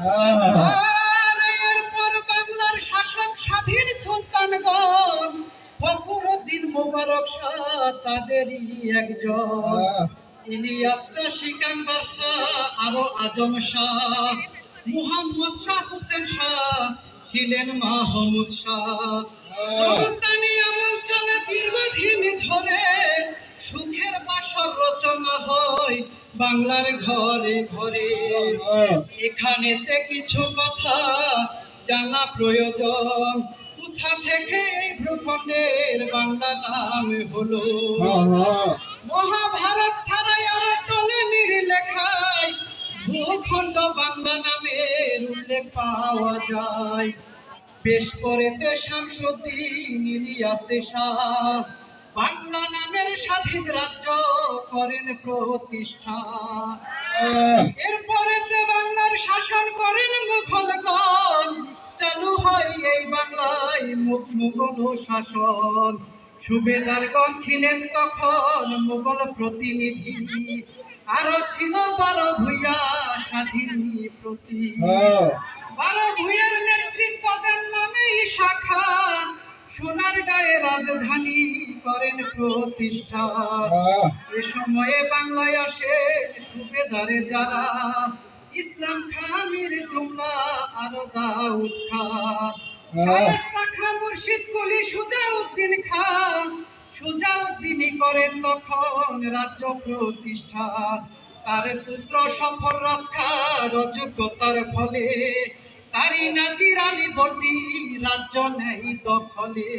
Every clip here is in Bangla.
আর এরপর বাংলার শাসক স্বাধীন সুলতানগণ ফখরুদ্দিন মোবারক শাহ তাদেরই একজন। ইলিয়াস শাহ, সিকান্দার শাহ আরও আজম শাহ মুহাম্মদ শাহ হোসেন শাহ ছিলেন মাহমুদ শাহ। সুলতানি আমল চলে দীর্ঘদিন ধরে সুখের বাসর রচনা হয়। বাংলার ঘরে ঘরে। এখানেতে কিছু কথা জানা প্রয়োজন। কোথা থেকে এই ভূখণ্ডের বাংলা নাম হলো? মহাভারত ছাড়াই আর টলেমির লেখায়। ভূখণ্ড বাংলা নামের উল্লেখ পাওয়া যায়। বেশ পরেতে শামসুদ্দিন ইলিয়াসে শাহ বাংলা নামের স্বাধীন রাজ্য করেন প্রতিষ্ঠা। এরপরেতে বাংলার শাসন করেন মুঘলগণ চালু হয় এই বাংলায় মুঘল শাসন। সুবেদারগণ ছিলেন তখন মুঘল প্রতিনিধি। আরও ছিল বড় ভূয়া স্বাধীন প্রতি। বারো ভূয়ের নেতৃত্বদের নামে ঈশা খান সোনার গায়ে রাজধানী করেন প্রতিষ্ঠা। এ সময়ে বাংলায় আসে সুবেদারে যারা। ইসলাম খামির জুমলা আরও দাউদ শায়েস্তা খান মুর্শিদ কুলি সুজাউদ্দিন খান সুজাউদ্দিনই করেন তখন রাজ্য প্রতিষ্ঠা। তার পুত্র সফর রাজ খান অযোগ্যতার ফলে তারি নাজির আলী বর্দি রাজ্য নেই দখলে।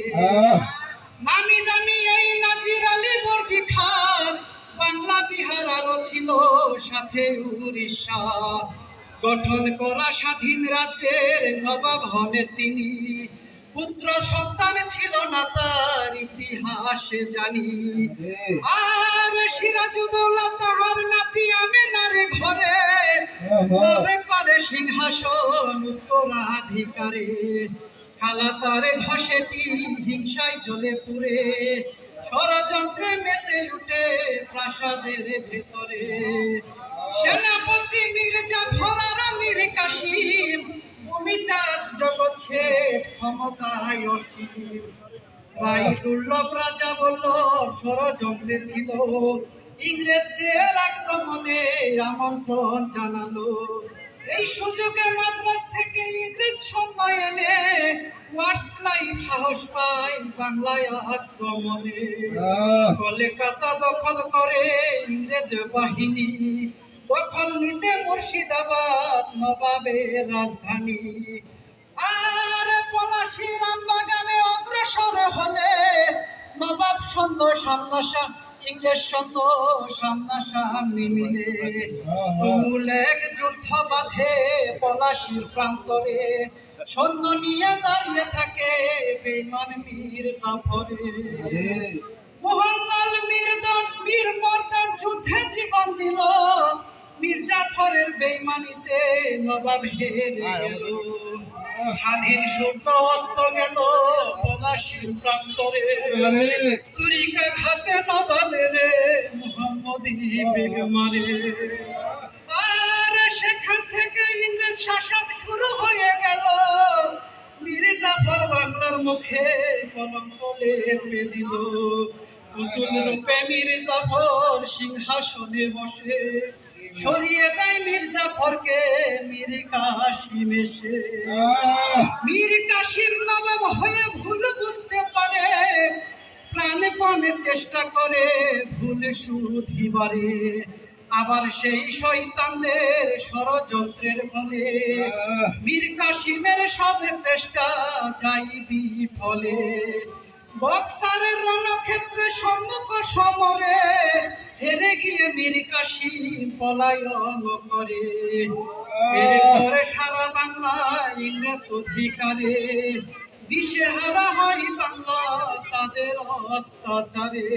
নামি দামি এই নাজির আলী বর্দি খান বাংলা বিহার আরও ছিল সাথে উড়িষ্যা। গঠন করা স্বাধীন রাজ্যের নবাব হনে তিনি। পুত্র সন্তান ছিল না তার ইতিহাসে জানি। আর সিরাজুদ্দৌলা তাহার নাতি আমেনার ঘরে তবে উত্তরাধিকারে খালা তারে ঘষেটি হিংসায় জ্বলে পুরে ষড়যন্ত্রে মেতে উঠে প্রাসাদের ভেতরে। সেনাপতি মির্জা ফরার মীর কাসিম, ভূমিচাঁদ জগৎ শেঠ ক্ষমতায় অসীম। দুর্লভ রাজা বলল, ষড়যন্ত্রে ছিল। ইংরেজদের আক্রমণে আমন্ত্রণ জানালো। এই সুযোগে মাদ্রাস থেকে ইংরেজ সৈন্য এনে ওয়ার্স ক্লাইভ সাহস পায় বাংলায় আক্রমণে কলকাতা দখল করে ইংরেজ বাহিনী। দখল নিতে মুর্শিদাবাদ নবাবের রাজধানী। আর পলাশি রামবাগানে অগ্রসর হলে নবাব সন্ন্য সামনাসা ইংরেজ সন্ন্য সামনাসামনি মিলে তুমুল এক যুদ্ধ বাঁধে পলাশির প্রান্তরে। সৈন্য নিয়ে দাঁড়িয়ে থাকে বেমান মীর জাফরে। মোহনলাল মীরদন বীর মর্দান যুদ্ধে জীবন দিল। মির্জাফরের বেইমানিতে নবাব হেরে গেল। স্বাধীন সূর্য অস্ত গেল পলাশির প্রান্তরে। সুরিকা ঘাতে নবাবের মোহাম্মদী বেগ মারে। আর সেখান থেকে ইংরেজ শাসন শুরু হয়ে গেল। মির্জাফর বাংলার মুখে কলঙ্ক লেপে দিল। পুতুল রূপে মির্জাফর সিংহাসনে বসে। সরিয়ে দেয় মির্জাফরকে মীর কাশিম এসে মীর কাশিম নবাব হয়ে ভুল বুঝতে পারে প্রাণে প্রাণে চেষ্টা করে ভুল শুধিবারে আবার সেই শয়তানদের ষড়যন্ত্রের ফলে মীর কাশিমের সব চেষ্টা যাই বিফলে। বক্সারের রণক্ষেত্রে সম্মুখ সমরে হেরে গিয়ে মীর কাশিম পলায়ন করে। এরপরে সারা বাংলা ইংরেজ অধিকারে দিশে হারা হয় বাংলা তাদের অত্যাচারে।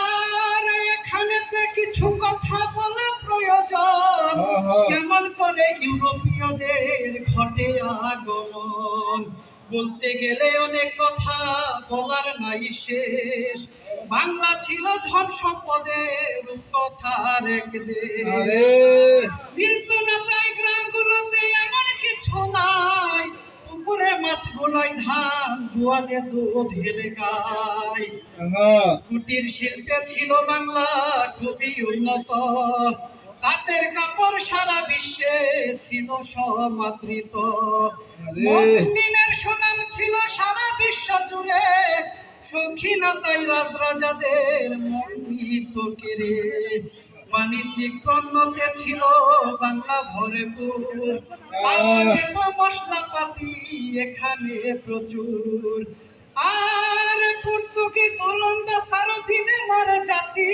আর এখানেতে কিছু কথা বলা প্রয়োজন। কেমন করে ইউরোপীয়দের ঘটে আগমন? বলতে গেলে অনেক কথা বলার নাই শেষ। বাংলা ছিল ধন সম্পদের কথার এক দেশ। না তাই গ্রামগুলোতে এমন কিছু নাই। পুকুরে মাছ ধান গোয়ালে দুধ কুটির শিল্পে ছিল বাংলা খুবই উন্নত। তাঁতের কাপড় সারা বিশ্বে ছিল সমাদৃত। মসলিনে সুনাম ছিল সারা বিশ্ব জুড়ে। সৌখিনতাই রাজরাজাদের মন্দিত কেড়ে। বাণিজ্যিক পণ্যতে ছিল বাংলা ভরপুর। যেত মশলাপাতি এখানে প্রচুর। আর পর্তুগিজ ওলন্দ সারদিনে মার জাতি,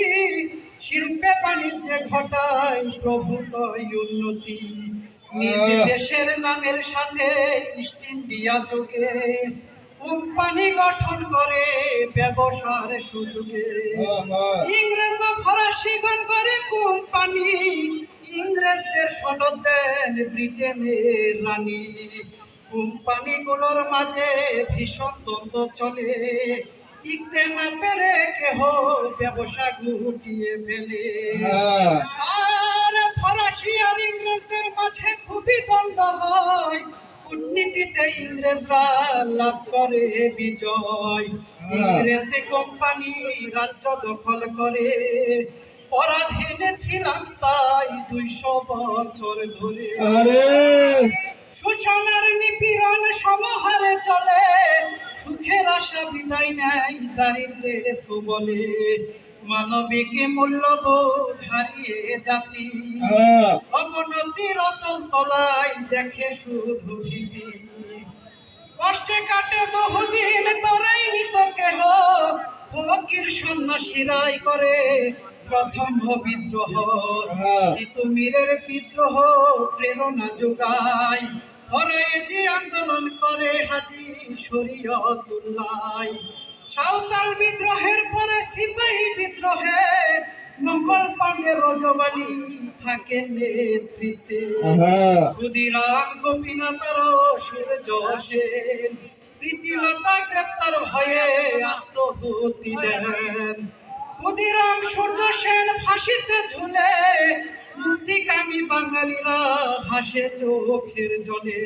শিল্পে বাণিজ্যে ঘটায় প্রভূতই উন্নতি। নিজ দেশের নামের সাথে ইস্ট ইন্ডিয়া যোগে কোম্পানি গঠন করে ব্যবসার সুযোগে। ইংরেজ ও ফরাসিগণ করে কোম্পানি ইংরেজদের সনদ দেন ব্রিটেনের রানী। কোম্পানিগুলোর মাঝে ভীষণ দ্বন্দ্ব চলে। টিকতে না পেরে কেহ ব্যবসা গুটিয়ে ফেলে। হ্যাঁ। ফরাসি আর ইংরেজদের মাঝে খুবই দ্বন্দ্ব হয়। কূটনীতিতে ইংরেজরা লাভ করে বিজয়। ইংরেজ কোম্পানি রাজ্য দখল করে। পরাধীনে ছিলাম তাই দুইশো বছর ধরে। শোষণের নিপীড়ন সমাহারে চলে। সুখের আশা বিদায় নেয় দারিদ্রের সুবলে। মানবিক মূল্যবোধ হারিয়ে জাতি। হ্যাঁ। অবনতির অতল তলায় দেখে শুধু ভীতি। কষ্টে কাটে বহুদিন তরাই নিত কেহ ফকির সন্ন্যাসীরাই করে প্রথম বিদ্রোহ। হ্যাঁ। তিতুমিরের বিদ্রোহ প্রেরণা যোগায়। ফরায়েজি আন্দোলন করে হাজি শরীয়তুল্লাহ। সাঁওতাল বিদ্রোহের পরে সিপাহী বিদ্রোহে মঙ্গল পাণ্ডে রজবালি থাকে নেতৃত্বে। ক্ষুদিরাম গোপীনাথ আর সূর্য সেন প্রীতিলতা গ্রেপ্তার ভয়ে আত্মহতি দেন। ক্ষুদিরাম সূর্য সেন ফাঁসিতে ঝুলে মুক্তিকামী বাঙালিরা ভাসে চোখের জলে।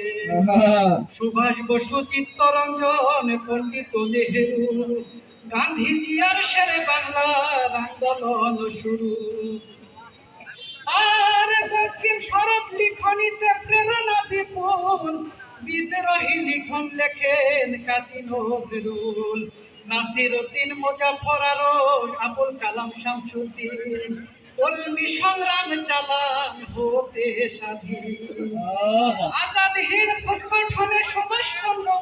সুভাষ বসু চিত্তরঞ্জন পণ্ডিত নেহেরু গান্ধীজি আর শেরে বাংলার আন্দোলন শুরু। আর বঙ্কিম শরৎ লিখনিতে প্রেরণা বিপুল বিদ্রোহী লিখন লেখেন কাজী নজরুল। নাসির উদ্দিন মুজাফর আরও আবুল কালাম শামসুদ্দিন কলমি সংগ্রাম চালান হতে স্বাধীন। আজাদ হিন্দ ফৌজ গঠনে সুভাষ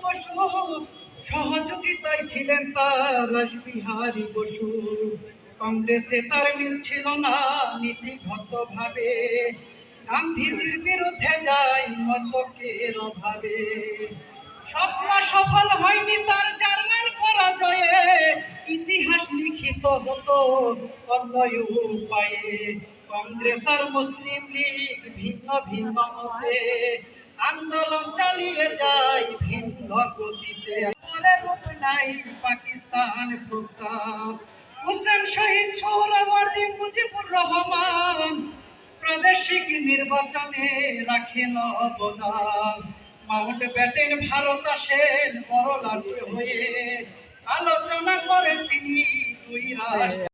বসু সহযোগিতায় ছিলেন তার রাসবিহারী বসু। কংগ্রেসে তার মিল ছিল না নীতিগত ভাবে গান্ধীজির বিরুদ্ধে যায় মতকের অভাবে। স্বপ্ন সফল হয়নি তার জার্মান অন্য উপায়ে কংগ্রেস আর মুসলিম লীগ ভিন্ন ভিন্ন মতে আন্দোলন চালিয়ে যায় ভিন্ন গতিতে। রূপ নাই পাকিস্তান প্রস্তাব। হুসেন শহীদ মুজিবুর রহমান প্রাদেশিক নির্বাচনে রাখেন অবদান মাউন্ট ব্যাটেন ভারত আসেন বড় হয়ে। আলোচনা করেন তিনি দুই